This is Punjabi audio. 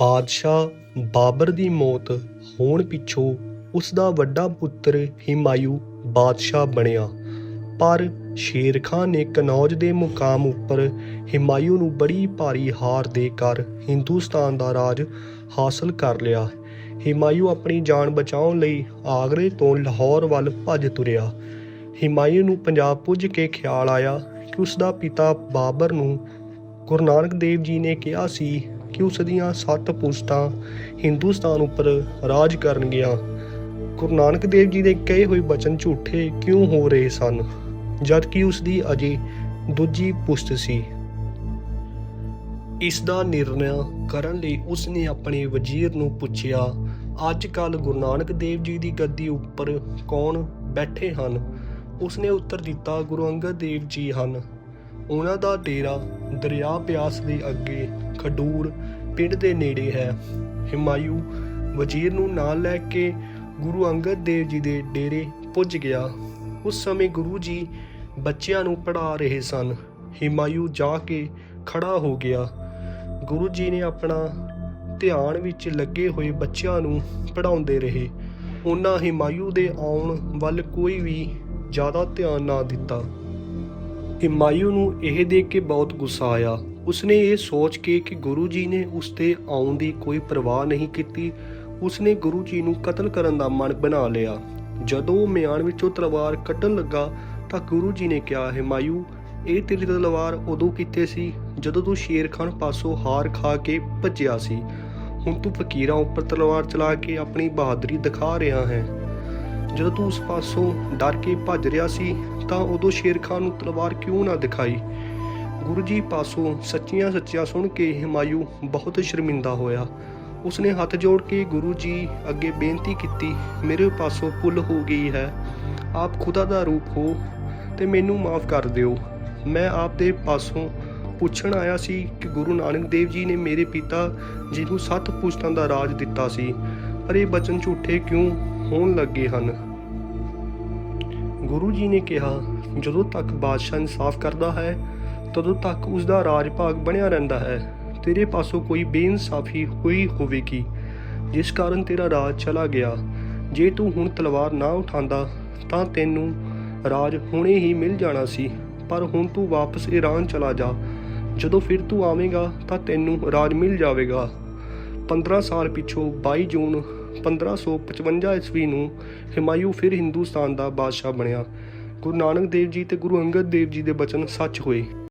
ਬਾਦਸ਼ਾਹ ਬਾਬਰ ਦੀ ਮੌਤ ਹੋਣ ਪਿੱਛੋਂ ਉਸ ਦਾ ਵੱਡਾ ਪੁੱਤਰ ਹਿਮਾਯੂ ਬਾਦਸ਼ਾਹ ਬਣਿਆ। ਪਰ ਸ਼ੇਰ ਖਾਨ ਨੇ ਕਨੌਜ ਦੇ ਮੁਕਾਮ ਉੱਪਰ ਹਿਮਾਯੂ ਨੂੰ ਬੜੀ ਭਾਰੀ ਹਾਰ ਦੇ ਕਰ ਹਿੰਦੁਸਤਾਨ ਦਾ ਰਾਜ ਹਾਸਲ ਕਰ ਲਿਆ। ਹਿਮਾਯੂ ਆਪਣੀ ਜਾਨ ਬਚਾਉਣ ਲਈ ਆਗਰੇ ਤੋਂ ਲਾਹੌਰ ਵੱਲ ਭੱਜ ਤੁਰਿਆ। ਹਿਮਾਯੂ ਨੂੰ ਪੰਜਾਬ ਪੁੱਜ ਕੇ ਖਿਆਲ ਆਇਆ ਕਿ ਉਸ ਦਾ ਪਿਤਾ ਬਾਬਰ ਨੂੰ ਗੁਰੂ ਨਾਨਕ ਦੇਵ ਜੀ ਨੇ ਕਿਹਾ ਸੀ ਕਿ ਉਸ ਦੀਆਂ ਸੱਤ ਪੁਸ਼ਤਾਂ ਹਿੰਦੁਸਤਾਨ ਉੱਪਰ ਰਾਜ ਕਰਨਗੀਆਂ। ਗੁਰੂ ਨਾਨਕ ਦੇਵ ਜੀ ਦੇ ਕਹੇ ਹੋਏ ਬਚਨ ਝੂਠੇ ਕਿਉਂ ਹੋ ਰਹੇ ਸਨ? ਜਦ ਕਿ ਉਸ ਦੀ ਅਜੇ ਦੂਜੀ ਪੁਸ਼ਤ ਸੀ। ਇਸ ਦਾ ਨਿਰਣੈ ਕਰਨ ਲਈ ਉਸ ਨੇ ਆਪਣੇ ਵਜ਼ੀਰ ਨੂੰ ਪੁੱਛਿਆ, ਅੱਜ ਕੱਲ ਗੁਰੂ ਨਾਨਕ ਦੇਵ ਜੀ ਦੀ ਗੱਦੀ ਉੱਪਰ ਕੌਣ ਬੈਠੇ ਹਨ? ਉਸਨੇ ਉੱਤਰ ਦਿੱਤਾ, ਗੁਰੂ ਅੰਗਦ ਦੇਵ ਜੀ ਹਨ। ਉਹਨਾਂ ਦਾ ਡੇਰਾ ਦਰਿਆ ਬਿਆਸ ਦੇ ਅੱਗੇ ਖਡੂਰ ਪਿੰਡ ਦੇ ਨੇੜੇ ਹੈ। ਹਿਮਾਯੂ ਵਜ਼ੀਰ ਨੂੰ ਨਾਲ ਲੈ ਕੇ ਗੁਰੂ ਅੰਗਦ ਦੇਵ ਜੀ ਦੇ ਡੇਰੇ ਪੁੱਜ ਗਿਆ। ਉਸ ਸਮੇਂ ਗੁਰੂ ਜੀ ਬੱਚਿਆਂ ਨੂੰ ਪੜ੍ਹਾ ਰਹੇ ਸਨ। ਹਿਮਾਯੂ ਜਾ ਕੇ ਖੜਾ ਹੋ ਗਿਆ। ਗੁਰੂ ਜੀ ਨੇ ਆਪਣਾ ਧਿਆਨ ਵਿੱਚ ਲੱਗੇ ਹੋਏ ਬੱਚਿਆਂ ਨੂੰ ਪੜਾਉਂਦੇ ਰਹੇ। ਉਹਨਾਂ ਹਿਮਾਯੂ ਦੇ ਆਉਣ ਵੱਲ ਕੋਈ ਵੀ ਜ਼ਿਆਦਾ ਧਿਆਨ ਨਾ ਦਿੱਤਾ। ਹਿਮਾਯੂ ਨੂੰ ਇਹ ਦੇਖ ਕੇ ਬਹੁਤ ਗੁੱਸਾ ਆਇਆ। ਉਸਨੇ ਇਹ ਸੋਚ ਕੇ ਕਿ ਗੁਰੂ ਜੀ ਨੇ ਉਸ ਤੇ ਆਉਣ ਦੀ ਕੋਈ ਪਰਵਾਹ ਨਹੀਂ ਕੀਤੀ। ਉਸਨੇ ਗੁਰੂ ਜੀ ਨੂੰ ਕਤਲ ਕਰਨ ਦਾ ਮਨ ਬਣਾ ਲਿਆ। ਜਦੋਂ ਉਹ ਮਿਆਨ ਵਿੱਚੋਂ ਤਲਵਾਰ ਕੱਢਣ ਲੱਗਾ, ਤਾਂ ਗੁਰੂ ਜੀ ਨੇ ਕਿਹਾ ਹਿਮਾਯੂ ਇਹ ਤੇਰੀ ਤਲਵਾਰ ਉਦੋਂ ਕਿੱਥੇ ਸੀ ਜਦੋਂ ਤੂੰ ਸ਼ੇਰ ਖਾਨ ਪਾਸੋਂ ਹਾਰ ਖਾ ਕੇ ਭੱਜਿਆ ਸੀ। ਹੁਣ ਤੂੰ ਫਕੀਰਾਂ ਉੱਪਰ ਤਲਵਾਰ ਚਲਾ ਕੇ ਆਪਣੀ ਬਹਾਦਰੀ ਦਿਖਾ ਰਿਹਾ ਹੈ। ਜਦੋਂ ਤੂੰ ਉਸ ਪਾਸੋਂ ਡਰ ਕੇ ਭੱਜ ਰਿਹਾ ਸੀ, ਤਾਂ ਉਦੋਂ ਸ਼ੇਰ ਖਾਨ ਨੂੰ ਤਲਵਾਰ ਕਿਉਂ ਨਾ ਦਿਖਾਈ? ਗੁਰੂ ਜੀ ਪਾਸੋਂ ਸੱਚੀਆਂ ਸੱਚੀਆਂ ਸੁਣ ਕੇ ਹਿਮਾਯੂ ਬਹੁਤ ਸ਼ਰਮਿੰਦਾ ਹੋਇਆ। ਉਸਨੇ ਹੱਥ ਜੋੜ ਕੇ ਗੁਰੂ ਜੀ ਅੱਗੇ ਬੇਨਤੀ ਕੀਤੀ, ਮੇਰੇ ਪਾਸੋਂ ਭੁੱਲ ਹੋ ਗਈ ਹੈ। ਆਪ ਖੁਦਾ ਦਾ ਰੂਪ ਹੋ ਤੇ ਮੈਨੂੰ ਮਾਫ ਕਰ ਦਿਓ। ਮੈਂ ਆਪ ਦੇ ਪਾਸੋਂ ਪੁੱਛਣ ਆਇਆ ਸੀ ਕਿ ਗੁਰੂ ਨਾਨਕ ਦੇਵ ਜੀ ਨੇ ਮੇਰੇ ਪਿਤਾ ਜੀ ਨੂੰ ਸੱਤ ਪੁਸ਼ਤਾਂ ਦਾ ਰਾਜ ਦਿੱਤਾ ਸੀ, ਪਰ ਇਹ ਬਚਨ ਝੂਠੇ ਕਿਉਂ ਹੋਣ ਲੱਗੇ ਹਨ? ਗੁਰੂ ਜੀ ਨੇ ਕਿਹਾ, ਜਦੋਂ ਤੱਕ ਬਾਦਸ਼ਾਹ ਇਨਸਾਫ ਕਰਦਾ ਹੈ ਤਦੋਂ ਤੱਕ ਉਸ ਦਾ ਰਾਜ ਭਾਗ ਬਣਿਆ ਰਹਿੰਦਾ ਹੈ। ਤੇਰੇ ਪਾਸੋਂ ਕੋਈ ਬੇਇਨਸਾਫੀ ਹੋਈ ਹੋਵੇਗੀ। ਜਿਸ ਕਾਰਨ ਤੇਰਾ ਰਾਜ ਚਲਾ ਗਿਆ। ਜੇ ਤੂੰ ਹੁਣ ਤਲਵਾਰ ਨਾ ਉਠਾਉਂਦਾ, ਤਾਂ ਤੈਨੂੰ ਰਾਜ ਹੁਣੇ ਹੀ ਮਿਲ ਜਾਣਾ ਸੀ। ਪਰ ਹੁਣ ਤੂੰ ਵਾਪਸ ਈਰਾਨ ਚਲਾ ਜਾ। ਜਦੋਂ ਫਿਰ ਤੂੰ ਆਵੇਂਗਾ, ਤਾਂ ਤੈਨੂੰ ਰਾਜ ਮਿਲ ਜਾਵੇਗਾ। 15 ਸਾਲ ਪਿੱਛੋਂ 22 ਜੂਨ 1555 ਈਸਵੀ ਨੂੰ ਹਿਮਾਯੂ ਫਿਰ ਹਿੰਦੁਸਤਾਨ ਦਾ ਬਾਦਸ਼ਾਹ ਬਣਿਆ। ਗੁਰੂ ਨਾਨਕ ਦੇਵ ਜੀ ਤੇ ਗੁਰੂ ਅੰਗਦ ਦੇਵ ਜੀ ਦੇ ਬਚਨ ਸੱਚ ਹੋਏ।